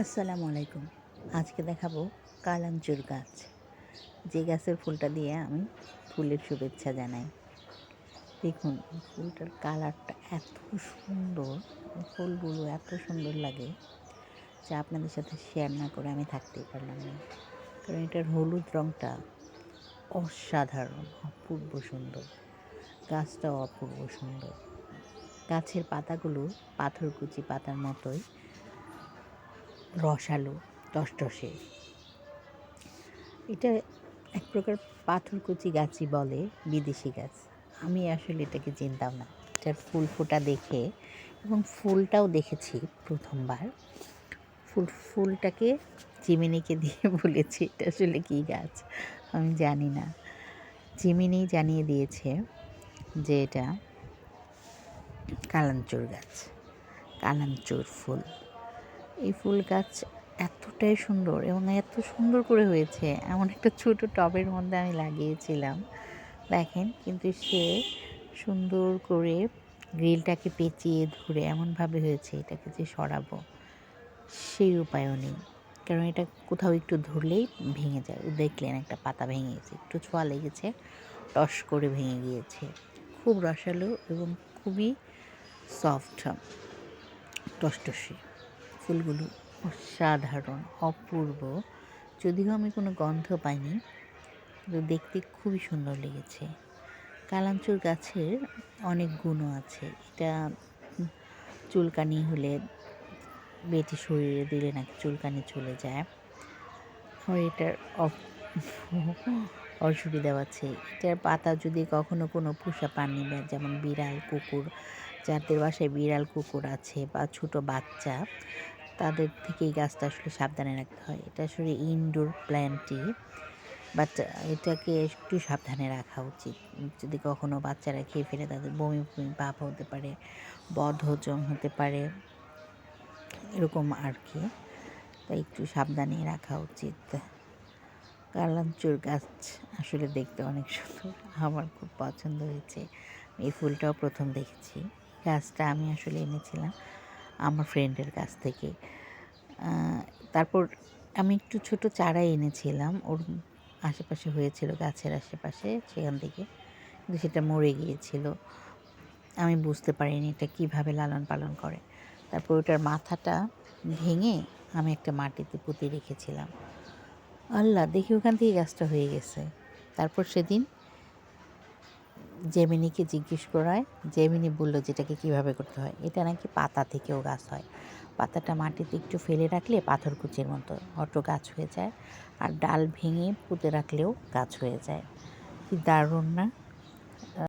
আসসালামু আলাইকুম। আজকে দেখাবো কালাঞ্চুর গাছ। যে গাছের ফুলটা দিয়ে আমি ফুলের শুভেচ্ছা জানাই। দেখুন, ফুলটার কালারটা এত সুন্দর, ফুলগুলো এত সুন্দর লাগে যা আপনাদের সাথে শেয়ার না করে আমি থাকতেই পারলাম না। কারণ এটার হলুদ রঙটা অসাধারণ, অপূর্ব সুন্দর। গাছটাও অপূর্ব সুন্দর। গাছের পাতাগুলো পাথরকুচি পাতার মতোই রসালো টসটসে এটা এক প্রকার পাথরকুচি গাছই বলে, বিদেশি গাছ। আমি আসলে এটাকে চিনতাম না। এটার ফুল ফোটা দেখে এবং ফুলটাও দেখেছি প্রথমবার। ফুল, ফুলটাকে চিমিনিকে দিয়ে বলেছি, এটা আসলে কী গাছ? আমি জানি না। চিমিনি জানিয়ে দিয়েছে যে এটা কালাঞ্চুর গাছ, কালাঞ্চুর ফুল। এই ফুল গাছ এতটাই সুন্দর এবং এত সুন্দর করে হয়েছে। এমন একটা ছোট টবের মধ্যে আমি লাগিয়েছিলাম। দেখেন, কিন্তু সে সুন্দর করে গ্রিলটাকে পেঁচিয়ে ধরে এমনভাবে হয়েছে এটাকে যে সরাবো। সেই উপায়ও নেই। কারণ এটা কোথাও একটু ধরলেই ভেঙে যায়। দেখলেন একটা পাতা ভেঙে গেছে, একটু ছোঁয়া লেগেছে টস করে ভেঙে গিয়েছে। খুব রসালো এবং খুবই সফট, টসটসে। ফুলগুলো অসাধারণ, অপূর্ব। যদিও আমি কোনো গন্ধ পাইনি, কিন্তু দেখতে খুবই সুন্দর লেগেছে। কালাঞ্চুর গাছের অনেক গুণও আছে। এটা চুলকানি হলে বেটি শরীরে দিলে নাকি চুলকানি চলে যায়। আর এটার অসুবিধাও আছে। এটার পাতা যদি কখনো কোনো পোষা প্রাণী যেমন বিড়াল, কুকুর যাদের বাসায় বিড়াল, কুকুর আছে বা ছোট বাচ্চা, তাদের থেকে এই গাছটা আসলে সাবধানে রাখতে হয়। এটা আসলে ইনডোর প্ল্যান্টই বাট এটাকে একটু সাবধানে রাখা উচিত। যদি কখনো বাচ্চারা খেয়ে ফেলে, তাদের বমি বমি ভাব হতে পারে বদ হজম হতে পারে, এরকম আর কি তাই একটু সাবধানে রাখা উচিত। কালাঞ্চুর গাছ আসলে দেখতে অনেক সুন্দর। আমার খুব পছন্দ হয়েছে। এই ফুলটাও প্রথম দেখেছি। গাছটা আমি আসলে এনেছিলাম আমার ফ্রেন্ডের কাছ থেকে। তারপর আমি একটু ছোট চারা এনেছিলাম, ওর আশেপাশে হয়েছিল গাছের আশেপাশে সেখান থেকে, কিন্তু সেটা মরে গিয়েছিল। আমি বুঝতে পারিনি এটা কীভাবে লালন পালন করে। তারপর ওটার মাথাটা ভেঙে আমি একটা মাটিতে পুঁতে রেখেছিলাম। আল্লাহ, দেখি ওখান থেকে গাছটা হয়ে গেছে। তারপর সেদিন জেমিনিকে জিজ্ঞেস করায় জেমিনি বলল যেটাকে কীভাবে করতে হয়। এটা নাকি পাতা থেকেও গাছ হয়। পাতাটা মাটিতে একটু ফেলে রাখলে পাথরকুচির মতো অটো গাছ হয়ে যায়, আর ডাল ভেঙে পুঁতে রাখলেও গাছ হয়ে যায়। কি দারুণ না?